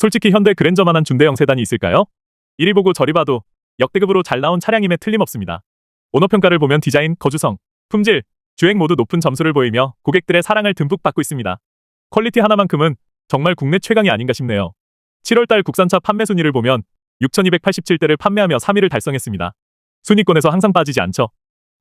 솔직히 현대 그랜저만한 중대형 세단이 있을까요? 이리 보고 저리 봐도 역대급으로 잘 나온 차량임에 틀림없습니다. 오너평가를 보면 디자인, 거주성, 품질, 주행 모두 높은 점수를 보이며 고객들의 사랑을 듬뿍 받고 있습니다. 퀄리티 하나만큼은 정말 국내 최강이 아닌가 싶네요. 7월달 국산차 판매 순위를 보면 6,287대를 판매하며 3위를 달성했습니다. 순위권에서 항상 빠지지 않죠.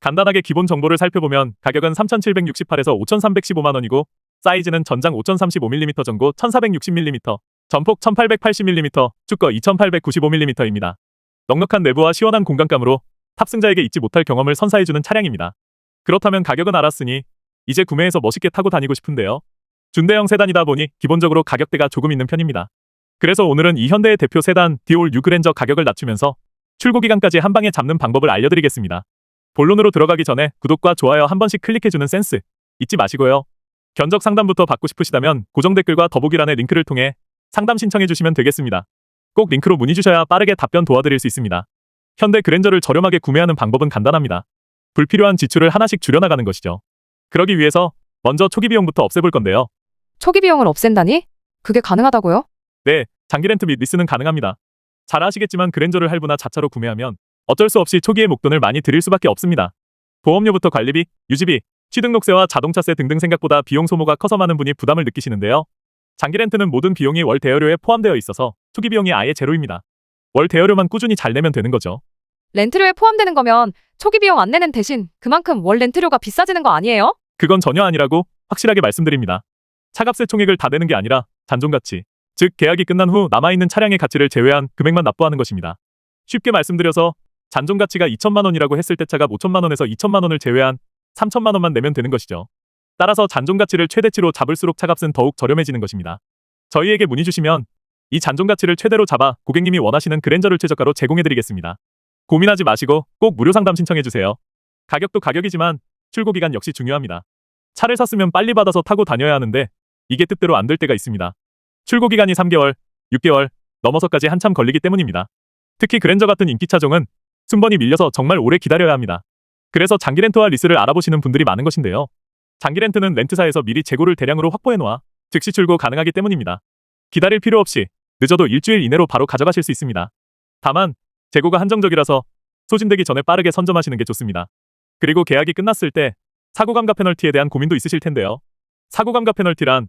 간단하게 기본 정보를 살펴보면 가격은 3,768에서 5,315만 원이고 사이즈는 전장 5,035mm 전고 1,460mm, 전폭 1,880mm, 축거 2,895mm입니다. 넉넉한 내부와 시원한 공간감으로 탑승자에게 잊지 못할 경험을 선사해주는 차량입니다. 그렇다면 가격은 알았으니 이제 구매해서 멋있게 타고 다니고 싶은데요. 준대형 세단이다 보니 기본적으로 가격대가 조금 있는 편입니다. 그래서 오늘은 이 현대의 대표 세단 디올 유그랜저 가격을 낮추면서 출고 기간까지 한 방에 잡는 방법을 알려드리겠습니다. 본론으로 들어가기 전에 구독과 좋아요 한 번씩 클릭해주는 센스 잊지 마시고요. 견적 상담부터 받고 싶으시다면 고정 댓글과 더보기란의 링크를 통해 상담 신청해 주시면 되겠습니다. 꼭 링크로 문의 주셔야 빠르게 답변 도와드릴 수 있습니다. 현대 그랜저를 저렴하게 구매하는 방법은 간단합니다. 불필요한 지출을 하나씩 줄여나가는 것이죠. 그러기 위해서 먼저 초기 비용부터 없애볼 건데요. 초기 비용을 없앤다니? 그게 가능하다고요? 네, 장기 렌트 및 리스는 가능합니다. 잘 아시겠지만 그랜저를 할부나 자차로 구매하면 어쩔 수 없이 초기에 목돈을 많이 들일 수밖에 없습니다. 보험료부터 관리비, 유지비, 취등록세와 자동차세 등등 생각보다 비용 소모가 커서 많은 분이 부담을 느끼시는데요. 장기 렌트는 모든 비용이 월 대여료에 포함되어 있어서 초기 비용이 아예 제로입니다. 월 대여료만 꾸준히 잘 내면 되는 거죠. 렌트료에 포함되는 거면 초기 비용 안 내는 대신 그만큼 월 렌트료가 비싸지는 거 아니에요? 그건 전혀 아니라고 확실하게 말씀드립니다. 차값의 총액을 다 내는 게 아니라 잔존가치, 즉 계약이 끝난 후 남아있는 차량의 가치를 제외한 금액만 납부하는 것입니다. 쉽게 말씀드려서 잔존가치가 2천만 원이라고 했을 때 차가 5천만 원에서 2천만 원을 제외한 3천만 원만 내면 되는 것이죠. 따라서 잔존 가치를 최대치로 잡을수록 차값은 더욱 저렴해지는 것입니다. 저희에게 문의 주시면 이 잔존 가치를 최대로 잡아 고객님이 원하시는 그랜저를 최저가로 제공해드리겠습니다. 고민하지 마시고 꼭 무료 상담 신청해주세요. 가격도 가격이지만 출고 기간 역시 중요합니다. 차를 샀으면 빨리 받아서 타고 다녀야 하는데 이게 뜻대로 안 될 때가 있습니다. 출고 기간이 3개월, 6개월 넘어서까지 한참 걸리기 때문입니다. 특히 그랜저 같은 인기 차종은 순번이 밀려서 정말 오래 기다려야 합니다. 그래서 장기 렌트와 리스를 알아보시는 분들이 많은 것인데요. 장기 렌트는 렌트사에서 미리 재고를 대량으로 확보해 놓아 즉시 출고 가능하기 때문입니다. 기다릴 필요 없이 늦어도 일주일 이내로 바로 가져가실 수 있습니다. 다만 재고가 한정적이라서 소진되기 전에 빠르게 선점하시는 게 좋습니다. 그리고 계약이 끝났을 때 사고 감가 페널티에 대한 고민도 있으실 텐데요. 사고 감가 페널티란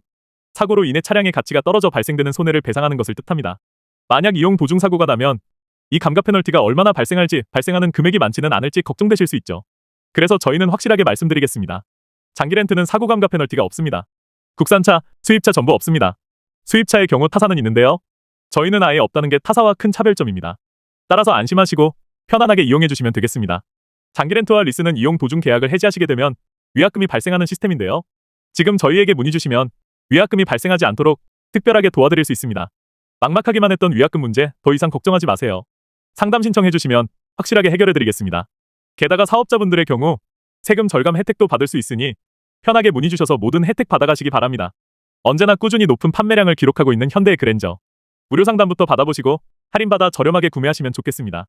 사고로 인해 차량의 가치가 떨어져 발생되는 손해를 배상하는 것을 뜻합니다. 만약 이용 도중 사고가 나면 이 감가 페널티가 얼마나 발생할지 발생하는 금액이 많지는 않을지 걱정되실 수 있죠. 그래서 저희는 확실하게 말씀드리겠습니다. 장기 렌트는 사고 감가 페널티가 없습니다. 국산차, 수입차 전부 없습니다. 수입차의 경우 타사는 있는데요. 저희는 아예 없다는 게 타사와 큰 차별점입니다. 따라서 안심하시고 편안하게 이용해 주시면 되겠습니다. 장기 렌트와 리스는 이용 도중 계약을 해지하시게 되면 위약금이 발생하는 시스템인데요. 지금 저희에게 문의 주시면 위약금이 발생하지 않도록 특별하게 도와드릴 수 있습니다. 막막하기만 했던 위약금 문제 더 이상 걱정하지 마세요. 상담 신청해 주시면 확실하게 해결해 드리겠습니다. 게다가 사업자분들의 경우 세금 절감 혜택도 받을 수 있으니 편하게 문의 주셔서 모든 혜택 받아가시기 바랍니다. 언제나 꾸준히 높은 판매량을 기록하고 있는 현대 그랜저. 무료 상담부터 받아보시고 할인받아 저렴하게 구매하시면 좋겠습니다.